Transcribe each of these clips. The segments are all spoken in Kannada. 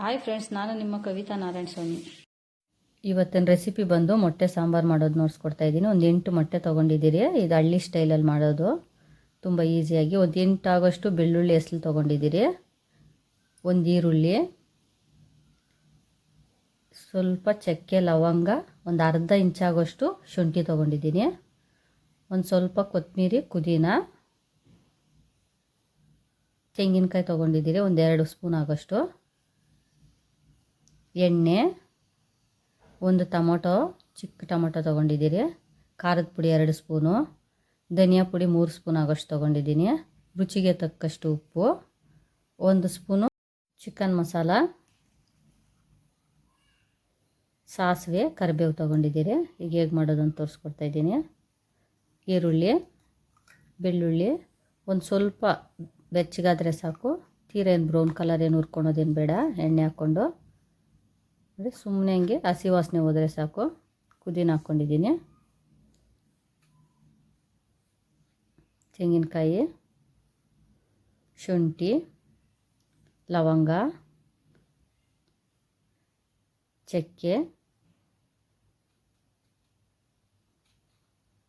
ಹಾಯ್ ಫ್ರೆಂಡ್ಸ್ ನಾನು ನಿಮ್ಮ ಕವಿತಾ ನಾರಾಯಣ ಸ್ವಾಮಿ. ಇವತ್ತಿನ ರೆಸಿಪಿ ಬಂದು ಮೊಟ್ಟೆ ಸಾಂಬಾರು ಮಾಡೋದು ನೋಡಿಸ್ಕೊಡ್ತಾ ಇದ್ದೀನಿ. ಒಂದು ಎಂಟು ಮೊಟ್ಟೆ ತೊಗೊಂಡಿದ್ದೀರಿ. ಇದು ಹಳ್ಳಿ ಸ್ಟೈಲಲ್ಲಿ ಮಾಡೋದು. ತುಂಬ ಈಸಿಯಾಗಿ ಒಂದು ಎಂಟು ಆಗೋಷ್ಟು ಬೆಳ್ಳುಳ್ಳಿ ಹೆಸಲು ತೊಗೊಂಡಿದ್ದೀರಿ. ಒಂದು ಈರುಳ್ಳಿ. ಸ್ವಲ್ಪ ಚಕ್ಕೆ, ಲವಂಗ, ಒಂದು ಅರ್ಧ ಇಂಚಾಗೋಷ್ಟು ಶುಂಠಿ ತೊಗೊಂಡಿದ್ದೀನಿ. ಒಂದು ಸ್ವಲ್ಪ ಕೊತ್ತಂಬರಿ ಪುದೀನ. ತೆಂಗಿನಕಾಯಿ ತೊಗೊಂಡಿದ್ದೀರಿ. ಒಂದು ಎರಡು ಸ್ಪೂನ್ ಆಗೋಷ್ಟು. ಎಣ್ಣೆ, ಒಂದು ಟೊಮೊಟೊ, ಚಿಕ್ಕ ಟೊಮೊಟೊ ತೊಗೊಂಡಿದ್ದೀರಿ ಖಾರದ ಪುಡಿ ಎರಡು ಸ್ಪೂನು, ಧನಿಯಾ ಪುಡಿ ಮೂರು ಸ್ಪೂನ್ ಆಗೋಷ್ಟು ತೊಗೊಂಡಿದ್ದೀನಿ. ರುಚಿಗೆ ತಕ್ಕಷ್ಟು ಉಪ್ಪು, ಒಂದು ಸ್ಪೂನು ಚಿಕನ್ ಮಸಾಲ, ಸಾಸಿವೆ, ಕರಿಬೇವು ತೊಗೊಂಡಿದ್ದೀರಿ ಈಗ ಹೇಗೆ ಮಾಡೋದು ಅಂತ ತೋರಿಸ್ಕೊಡ್ತಾಯಿದ್ದೀನಿ ಈರುಳ್ಳಿ, ಬೆಳ್ಳುಳ್ಳಿ, ಒಂದು ಸ್ವಲ್ಪ ಬೆಚ್ಚಗಾದರೆ ಸಾಕು. ತೀರೇನು ಬ್ರೌನ್ ಕಲರ್ ಏನು ಹುರ್ಕೊಳೋದೇನು ಬೇಡ. ಎಣ್ಣೆ ಹಾಕ್ಕೊಂಡು ನೋಡಿ ಸುಮ್ಮನೆ ಹಂಗೆ ಹಸಿ ವಾಸನೆ ಹೋದರೆ ಸಾಕು. ಕುದಿನ ಹಾಕ್ಕೊಂಡಿದ್ದೀನಿ. ತೆಂಗಿನಕಾಯಿ, ಶುಂಠಿ, ಲವಂಗ, ಚಕ್ಕೆ,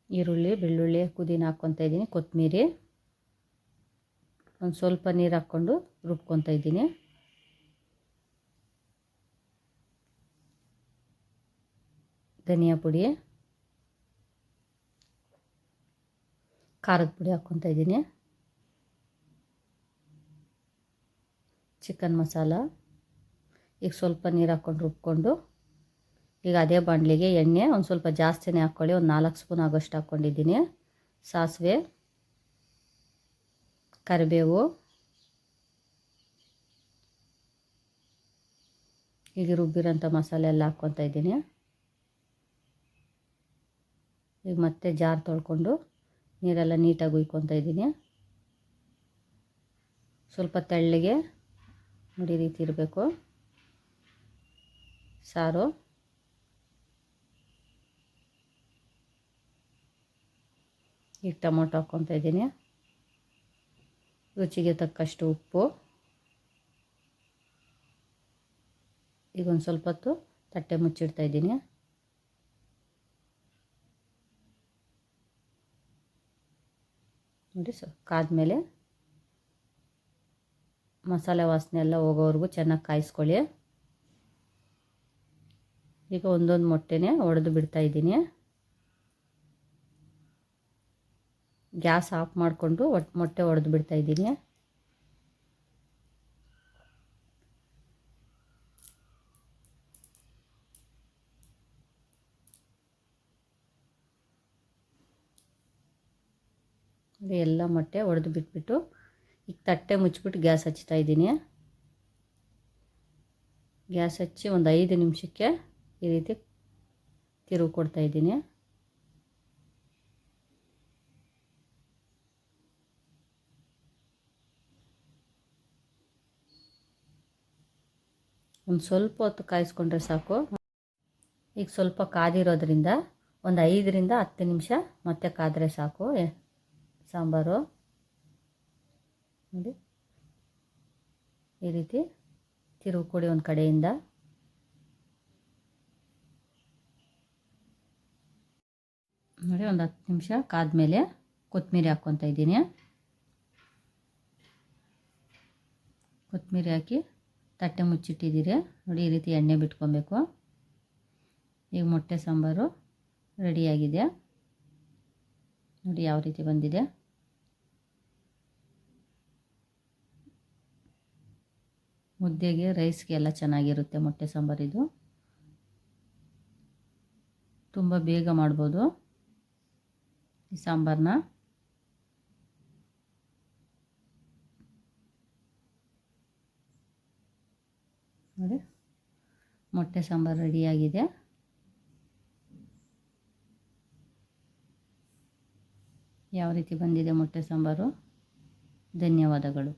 ಈರುಳ್ಳಿ, ಬೆಳ್ಳುಳ್ಳಿ ಕುದಿನ ಹಾಕ್ಕೊತಾ ಇದ್ದೀನಿ, ಕೊತ್ತಂಬರಿ. ಒಂದು ಸ್ವಲ್ಪ ನೀರು ಹಾಕ್ಕೊಂಡು ರುಬ್ಕೊತಾ ಇದ್ದೀನಿ. ಧನಿಯಾ ಪುಡಿ, ಖಾರದ ಪುಡಿ ಹಾಕ್ಕೊತಾ ಇದ್ದೀನಿ. ಚಿಕನ್ ಮಸಾಲ, ಈಗ ಸ್ವಲ್ಪ ನೀರು ಹಾಕ್ಕೊಂಡು ರುಬ್ಕೊಂಡು, ಈಗ ಅದೇ ಬಾಣಲಿಗೆ ಎಣ್ಣೆ ಒಂದು ಸ್ವಲ್ಪ ಜಾಸ್ತಿನೇ ಹಾಕ್ಕೊಳ್ಳಿ ಒಂದು ನಾಲ್ಕು ಸ್ಪೂನ್ ಆಗೋಷ್ಟು ಹಾಕ್ಕೊಂಡಿದ್ದೀನಿ ಸಾಸಿವೆ, ಕರಿಬೇವು, ಈಗ ರುಬ್ಬಿರೋಂಥ ಮಸಾಲೆ ಎಲ್ಲ ಹಾಕ್ಕೊತಾ ಇದ್ದೀನಿ. ಈಗ ಮತ್ತೆ ಜಾರ್ ತೊಳ್ಕೊಂಡು ನೀರೆಲ್ಲ ನೀಟಾಗಿ ಉಯ್ಕೊತಾ ಇದ್ದೀನಿ. ಸ್ವಲ್ಪ ತೆಳ್ಳಗೆ ನೋಡಿ ರೀತಿ ಇರಬೇಕು. ಸಾರು. ಈಗ ಟೊಮೊಟೊ ಹಾಕ್ಕೊತಾ ಇದ್ದೀನಿ. ರುಚಿಗೆ ತಕ್ಕಷ್ಟು ಉಪ್ಪು. ಈಗ ಒಂದು ಸ್ವಲ್ಪ ಹೊತ್ತು ತಟ್ಟೆ ಮುಚ್ಚಿಡ್ತಾ ಇದ್ದೀನಿ. ನೋಡಿ ಸೊ ಕಾದ್ಮೇಲೆ ಮಸಾಲೆ ವಾಸನೆ ಎಲ್ಲ ಹೋಗೋವರೆಗೂ ಚೆನ್ನಾಗಿ ಕಾಯಿಸ್ಕೊಳ್ಳಿ. ಈಗ ಒಂದೊಂದು ಮೊಟ್ಟೆನೇ ಒಡೆದು ಬಿಡ್ತಾ ಇದ್ದೀನಿ. ಗ್ಯಾಸ್ ಆಫ್ ಮಾಡಿಕೊಂಡು ಮೊಟ್ಟೆ ಒಡೆದು ಬಿಡ್ತಾ ಎಲ್ಲ ಮೊಟ್ಟೆ ಒಡೆದು ಬಿಟ್ಬಿಟ್ಟು ಈಗ ತಟ್ಟೆ ಮುಚ್ಚಿಬಿಟ್ಟು ಗ್ಯಾಸ್ ಹಚ್ತಾ ಇದ್ದೀನಿ. ಗ್ಯಾಸ್ ಹಚ್ಚಿ ಒಂದು ಐದು ನಿಮಿಷಕ್ಕೆ ಈ ರೀತಿ ತಿರುವು ಕೊಡ್ತಾ ಇದ್ದೀನಿ. ಒಂದು ಸ್ವಲ್ಪ ಹೊತ್ತು ಕಾಯಿಸ್ಕೊಂಡ್ರೆ ಸಾಕು. ಈಗ ಸ್ವಲ್ಪ ಕಾದಿರೋದ್ರಿಂದ ಒಂದು ಐದರಿಂದ ಹತ್ತು ನಿಮಿಷ ಮತ್ತೆ ಕಾದರೆ ಸಾಕು. ಸಾಂಬಾರು. ನೋಡಿ. ಈ ರೀತಿ ತಿರುವು ಕೊಡಿ ಒಂದು ಕಡೆಯಿಂದ. ನೋಡಿ ಒಂದು ಹತ್ತು ನಿಮಿಷ ಕಾದ್ಮೇಲೆ ಕೊತ್ತಂಬರಿ ಹಾಕ್ಕೊತ ಇದ್ದೀನಿ. ಕೊತ್ತಂಬರಿ ಹಾಕಿ ತಟ್ಟೆ ಮುಚ್ಚಿಟ್ಟಿದ್ದೀರಿ. ನೋಡಿ, ಈ ರೀತಿ ಎಣ್ಣೆ ಬಿಟ್ಕೊಬೇಕು. ಈಗ ಮೊಟ್ಟೆ ಸಾಂಬಾರು ರೆಡಿಯಾಗಿದೆ ನೋಡಿ, ಯಾವ ರೀತಿ ಬಂದಿದೆ. ಮುದ್ದೆಗೆ ರೈಸ್ಗೆ ಎಲ್ಲ ಚೆನ್ನಾಗಿರುತ್ತೆ ಮೊಟ್ಟೆ ಸಾಂಬಾರಿದು ತುಂಬ ಬೇಗ ಮಾಡ್ಬೋದು ಈ ಸಾಂಬಾರನ್ನ ನೋಡಿ, ಮೊಟ್ಟೆ ಸಾಂಬಾರು ರೆಡಿಯಾಗಿದೆ ಯಾವ ರೀತಿ ಬಂದಿದೆ ಮೊಟ್ಟೆ ಸಾಂಬಾರು? ಧನ್ಯವಾದಗಳು.